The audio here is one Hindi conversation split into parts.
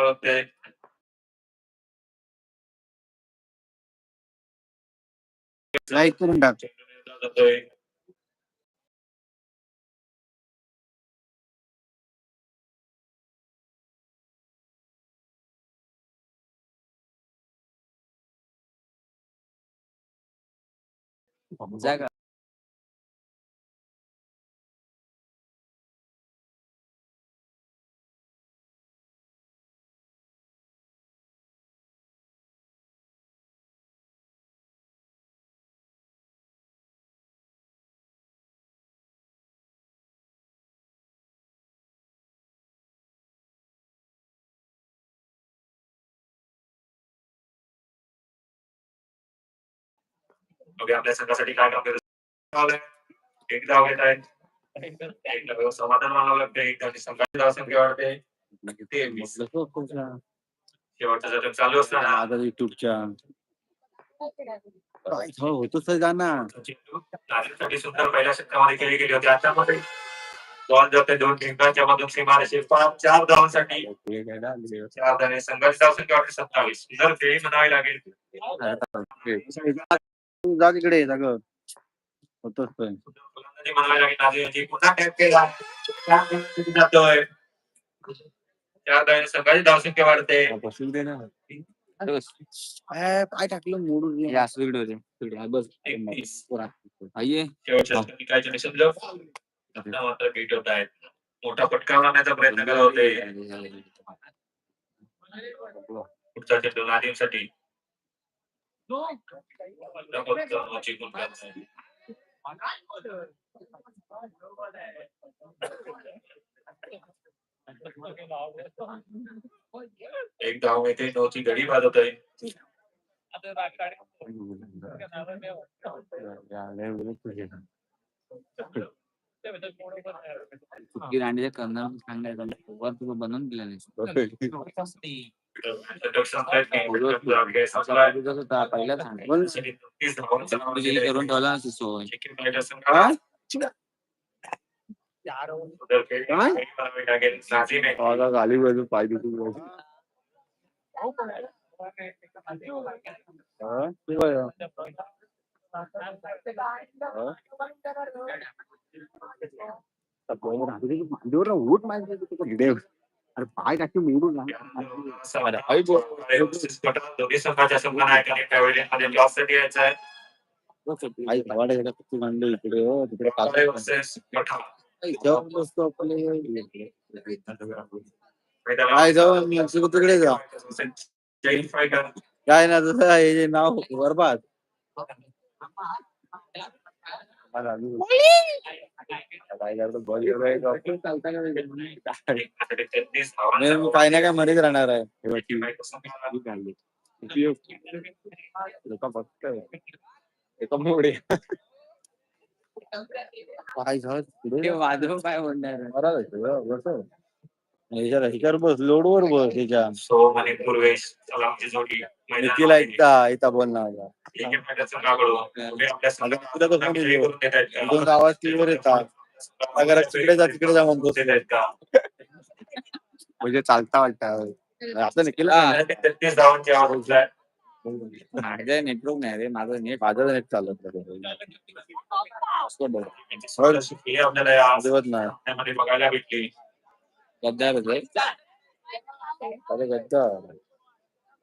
होते लाईक करून टाक जातोय जागा बघूया आपल्या संघासाठी काय काम करत एक धाव घेत आहेत. समाधान मानावं लागतं एक धावची संघाची धावसंख्या वाढते शेवटचं षटक चालू असताना आता युट्यूबच्या हो होतोच तर जाणार. सुंदर पहिल्या षटकामध्ये केली गेली होती. दोन जाते दोन टिंकांच्या मधून सीमारेषे पाच चार धावांसाठी. चार धावे संघाची धावसंख्या वाटते. सत्तावीस. सुंदर खेळी म्हणावी लागेल. तू जा तिकडे जाग होतोच पण. फलंदाजी म्हणावी लागेल नाझीमची पुन्हा टॅप केला चार धावांसाठी जातोय चार धावे संघाची धावसंख्या वाढते बसून दे ना ए, काय टाकलं मोडून या. तिकडे होते तिकडे हा, बस एकतीस आइये शेवटच्या षटकाची काय चेंडू समजा आता आहेत मोठा फटका मारण्याचा प्रयत्न करत होते. पुढचा चेंडू नादीमसाठी चिकून करत आहे. एक धाव येते नऊची घडी वाजत आहे चुकी रांडीच्या करणार सांगायचं वर तुला बनवून दिलं नाही षटक संपतायत की अखेर संपलाय. तुझं तर पहिला सांगायचं पण साठी 33 धावांचा तुझी गेली करून ठेवला ना सोय चेकिंग राहिलं संघाला. सुंदर खेळ काय? खेळी करावी लागेल. नाझीम आहे. गाली बाजू पाय दुखून मांडीवर उठ माहिती अरे पाय टाकी मोडून आई बोल. दोन्ही संघाच्या संघनायकांनी त्यावेळी मध्ये टॉससाठी यायचं आहे. आई खवाड्याच्या कुठे मांडलं इकडे हो तिकडे पठाण. जाऊन बसतो आपले काय जाऊन मेक्सिको तिकडे जा काय ना तसं हे नाव बरबाद काय करतो बॉलिवूड साठी 33 मी काय ना राहणार आहे फक्त एका मोडे काय झालं काय म्हणणार बस। लोडवर बस सो आणि पूर्वेश जोडी निखिल ऐकता ऐकता बोल ना माझा एक एक संघाकडून पुढे आपल्या तुला कसं संघाला माहिती? विजयी करून देत आहेत का? दोन आवाज़ क्लिअर येतात अगर तिकडे जा तिकडे जा म्हणतो. देत आहेत का? म्हणजे चालता वाटतं. असं निखिल आणि 33 धावांची आवाज़ उचलाय. माझं नेटवर्क नाही रे माझं नेट माझं नेट चालत नाही. यांची स्वतःची खेळी आपल्याला या अजिबात नाही. सामन्यामध्ये बघायला भेटली. गद्दारच आहे अरे गद्दा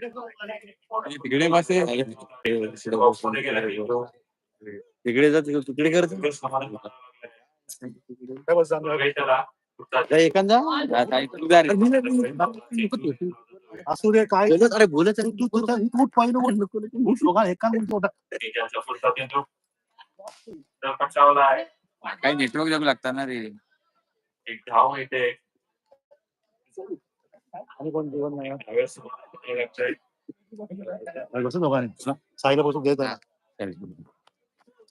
तिकडे मासे तिकडे जा तिकडे कर. असू दे काय? अरे बोलत तू तू पाहिलं एकांत काही नेटवर्क जाऊ लागता ना रे? एक धाव येते बसून दोघांनी साईला बसून देत हा.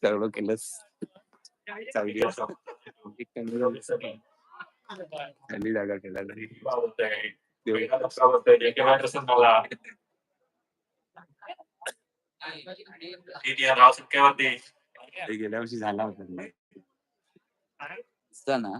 सर्व केलंस चांगली. चांगली जागा केला ते गेल्या वर्षी झाला होता ना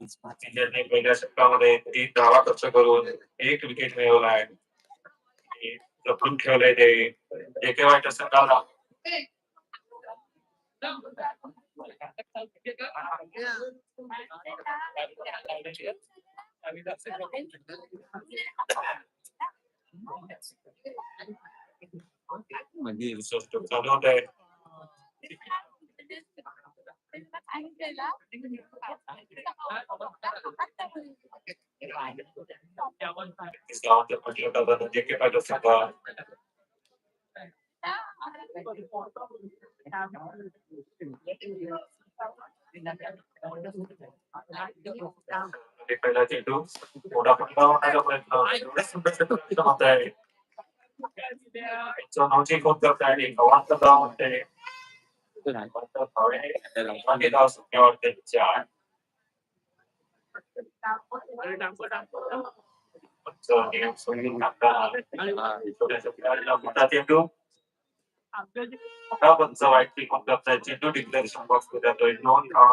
इंडियाने पहिल्या षटकामध्ये तीन धावा खर्च करून एक विकेट मिळवलाय आणि जपून ठेवलंय ते एके वाईट संघाला म्हणजे सष्ट चालू होत आहे तीस धावांच्या पटलाटावर एके वाईट संघ आणि पहिला चेंडू मोठा फटका मारण्याचा प्रयत्न एवढं सुंदर क्षेत्ररक्षण होत आहे त्यांचं नावची खूप करत आहे गव्हाचं धाव म्हणते गव्हाचं धाव आहे. बाकी धाव संख्येवरती चार पंच नियम सोडून टाकताना छोट्याशा खेळाडूला मोठा चेंडू मोठा पंच वाईट टिकून करताय चेंडू डिक्लेरेशन बॉक्स मध्ये जातोय दोन धावा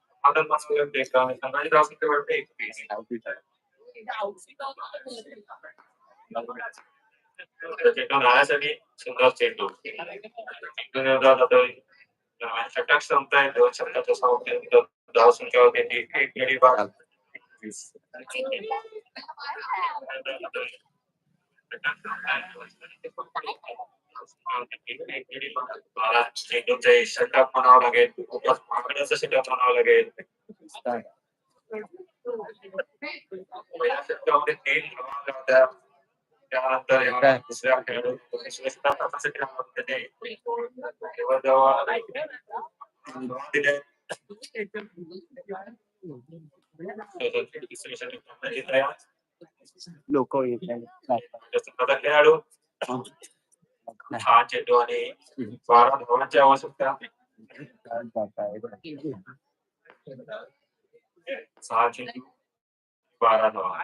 आदर मानव ते संघाची धाव किती वाटते एकवीस चेंडू राहण्यासाठी सुंदर चेंडू चेंडू निर्धार जातोय दरम्यान षटक संपताय दोन षटकाच्या समाप्तीनंतर धाव संख्या होते ती एक गडी बाद बारा चेंडूचे म्हणावं लागेल म्हणावं लागेल पहिल्या तीन होत्या त्यानंतर दुसऱ्या खेळाडू. लोक खेळाडू हा धावांची आवश्यकता सहा चेंडू बारा धावा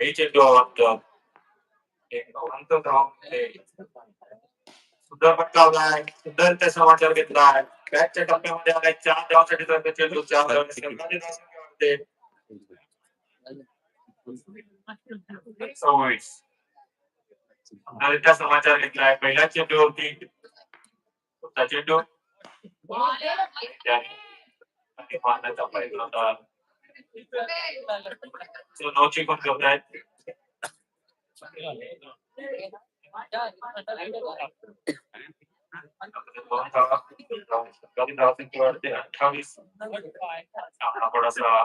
हे चेंडू अवंत एक धाव सुंदर पटकावलाय सुंदर समाचार घेतलाय। बॅकच्या टप्प्यामध्ये आलाय चार धावासाठी चेंडू चार संघाची धावसंख्या वाढते. सव्वीस त्या समाचार घेतलाय पहिल्या चेंडूवरती पुढचा चेंडू त्याने आणि मारण्याचा प्रयत्न होता तो नऊची पण करतायत दोन धावा सरकारी धावसंख्या वाढते अठ्ठावीस सामना थोडासा